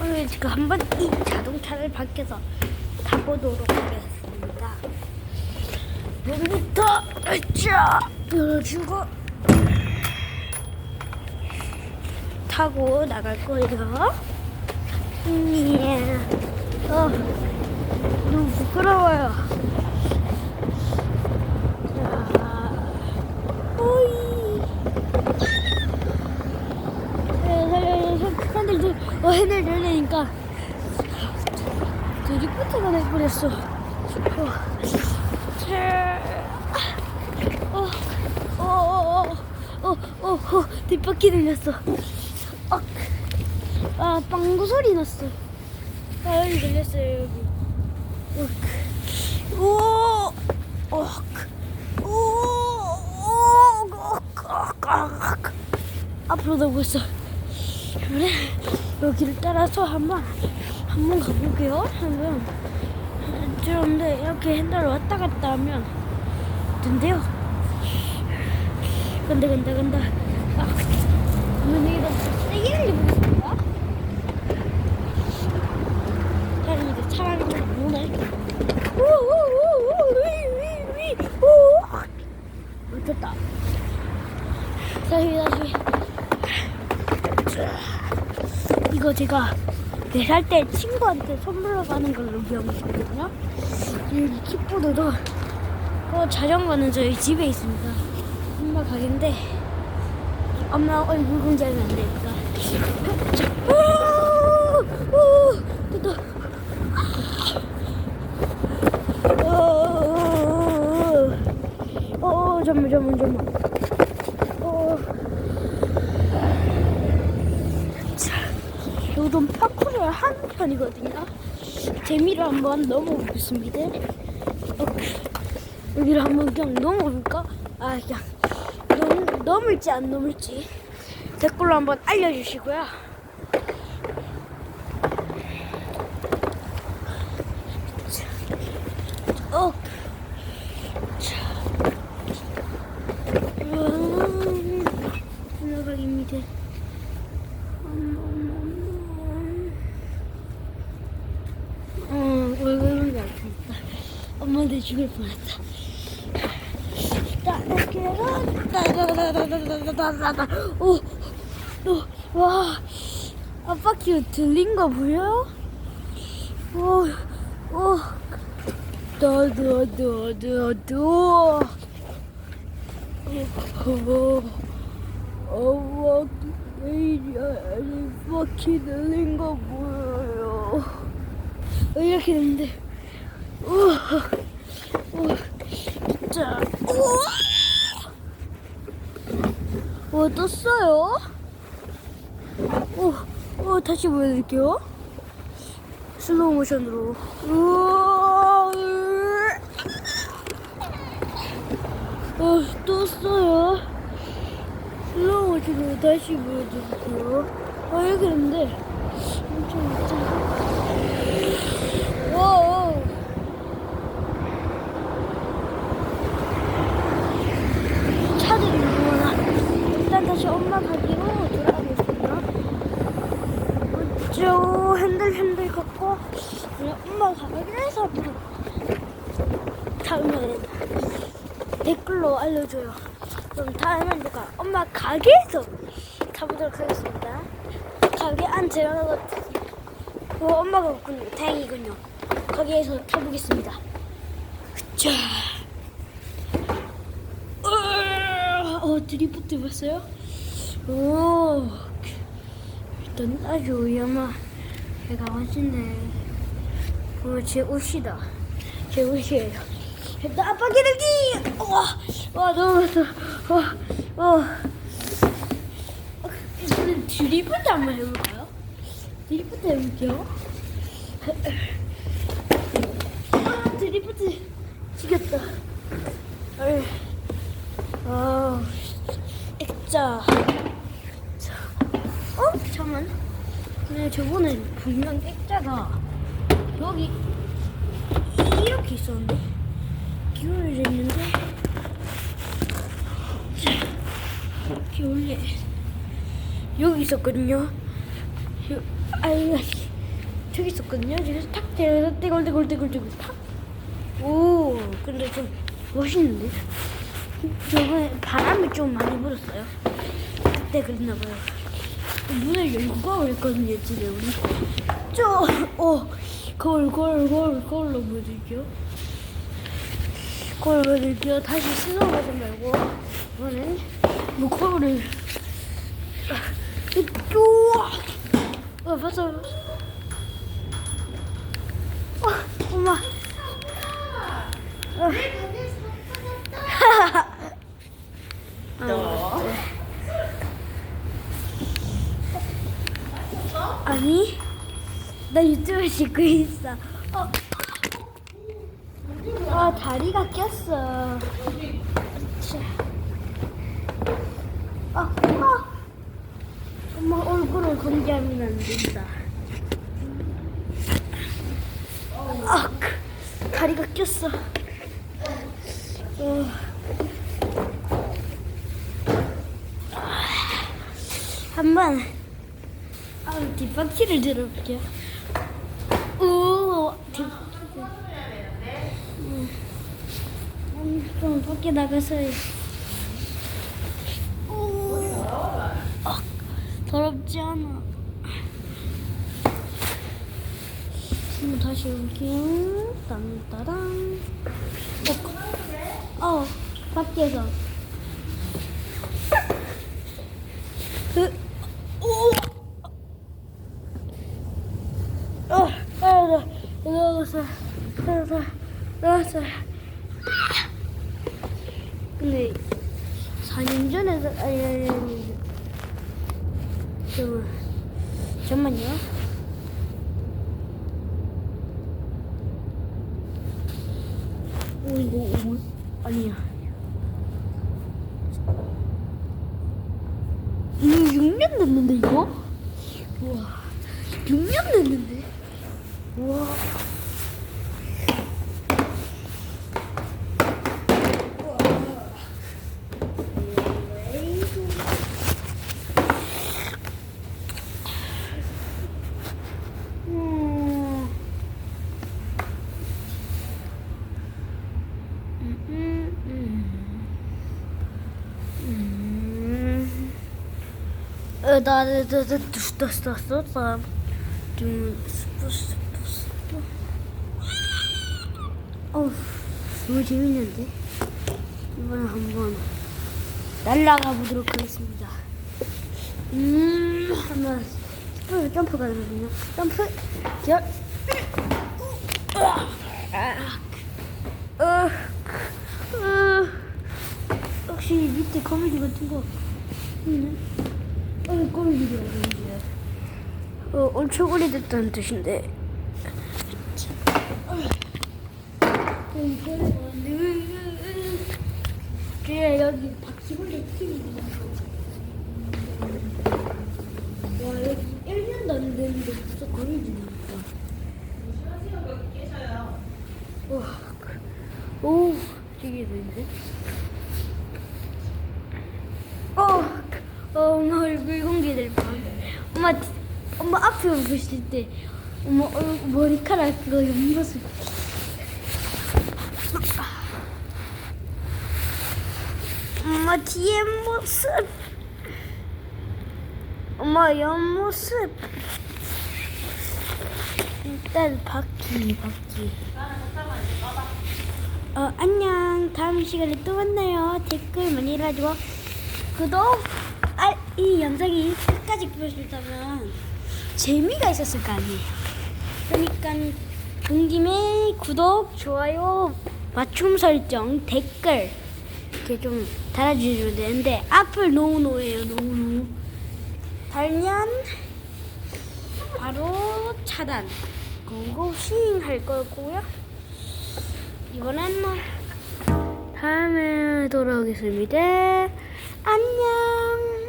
오늘 제가 한번 이 자동차를 밖에서 타보도록 하겠습니다. 문부터 자 열어주고 타고 나갈 거예요. 예. 어, 너무 부끄러워요. 자, 오이. 핸들 어 핸들 들리니까 드리프트가 돼버렸어. 어, 어어 어 어 어 어 뒷바퀴 들렸어. 아, 아 빵구 소리 났어. 아 여기 들렸어요 여기. 어, 오, 오, 오, 오, 앞으로 가고 있어. 그래 여기를 따라서 한번 한번 가볼게요. 한번 그런데 이렇게 핸들 왔다 갔다 하면 된대요. 간다 간다 간다. 아, 그러면 여기다 달려보겠습니다. 다른 이제 차라리 좀 오네. 놓쳤다. 다시 다시. 이거 제가 4살 때 친구한테 선물로 가는 걸로 기억했거든요. 여기 킥보드도 어, 자전거는 저희 집에 있습니다. 엄마 가게인데 엄마 얼굴 공개하면 안 되니까. 자, 오, 오, 됐다. 오. 요즘 파쿠르를 하는 편이거든요. 재미를 한번 넘어보겠습니다. 어, 여기를 한번 그냥 넘어볼까? 아, 그냥 넘, 넘을지 안 넘을지 댓글로 한번 알려주시고요. 어, 자, 음, 올라가기입니다. 어, 얼굴은 아프니까 죽을. 따다다다다다다다다다다다. 오, 오, 와, 앞바퀴 들린 거 보여? 오, 오, 다다다다다. 오, 어, 왜 이리 바퀴 들린 거 보여요. 어, 이렇게 됐는데, 우 우와, 와, 떴어요? 오, 오, 다시 보여드릴게요. 슬로우 모션으로. 어, 떴어요. 슬로우 모션으로 다시 보여드릴게요. 아, 이렇게 됐는데, 엄청, 엄청. 와. 차들이 너무나 일단 가기로 돌아가겠습니다. 쭉 핸들 핸들 걷고 가게에서 타면 댓글로 알려줘요. 그럼 다음엔 제가 엄마 가게에서 타보도록 하겠습니다. 가게 안 들어가고 어, 엄마가 없군요. 다행이군요. 거기에서 타보겠습니다. 자, 어, 드리프트 봤어요? 오, 일단 아주 위험한 배가 멋있네. 어, 제 옷이다. 제 옷이에요. 일단 아빠 기르기! 와, 와, 너무 좋어. 와, 와. 이번엔 드리프트 한번 해볼까요? 드리프트 해볼게요. 아, 드리프트 지겼다. 어이. 아, 액자. 자, 어? 잠깐만. 근데 분명 액자가 여기 이렇게 있었는데 기울어졌는데 자, 이렇게 원래 여기 있었거든요. 요- 아이 저기 있었거든요. 저기서 탁 때려서 떼굴떼굴떼굴떼굴 탁. 오, 근데 좀 멋있는데? 저번에 바람이 좀 많이 불었어요. 그때 그랬나 봐요. 문을 열고 그랬거든요, 집에 우리. 저, 어, 거울, 거울, 거울, 거울로 보여드릴게요. 거울 보여드릴게요. 다시 스노우 버전 말고, 이번엔 뭐 거울을. 우와! 어, 봤어. 어, 엄마. 어. 나 유튜브 찍고 있어. 어. 아, 다리가 꼈어. 자. 아, 엄마. 엄마 얼굴을 건드리면 안 된다. 아, 그, 다리가 꼈어. 어. 한번 아, 뒷바퀴를 들어볼게요. 오, 뒷바퀴. 음, 음, 좀 밖에 나가서. 오, 아, 더럽지 않아. 한번 다시 올게요. 딴따랑. 어, 어, 밖에서. 그, 오! 어, 알았어. 나왔어. 나왔어. 나왔어. 근데, 4년 전에, 아니, 아니, 아니. 잠깐만. 잠깐만요. 오, 이거, 오, 아니야. 이거 6년 됐는데 이거? 우와 6년 됐는데 우와 Da, da, da, da, das, das, das, das. 어우, 너무 재밌는데? 이번에 한번 날라가 보도록 하겠습니다. 음, 한번 점프, 점프가 되거든요. 점프, 열. 음, 아. 혹시 밑에 거미줄 같은 거 있네? 어, 거미줄이 어딘지. 어, 엄청 오래됐다는 뜻인데. 그래 여기 바퀴벌레 팀이 와 여기 1년도 안 됐는데 벌써 거미줄이니까 와, 그- 오 되게 되는데 어, 어 엄마 얼굴 공개될 뻔 엄마 뒤- 앞에 보실 때 엄마 얼- 머리카락 그거 옆모습 엄마 뒤에 모습. 엄마 옆모습 일단 바퀴 바퀴 어 안녕. 다음 시간에 또 만나요. 댓글 많이 달아주고. 구독 아, 이 영상이 끝까지 보셨다면 재미가 있었을 거 아니에요. 그러니까 본 김에 구독 좋아요 맞춤 설정 댓글 이렇게 좀 달아주시면 되는데 앞을 노노예요 노노 달면 바로 차단 그리고 스윙 할 거고요. 이번엔 다음에 돌아오겠습니다. 안녕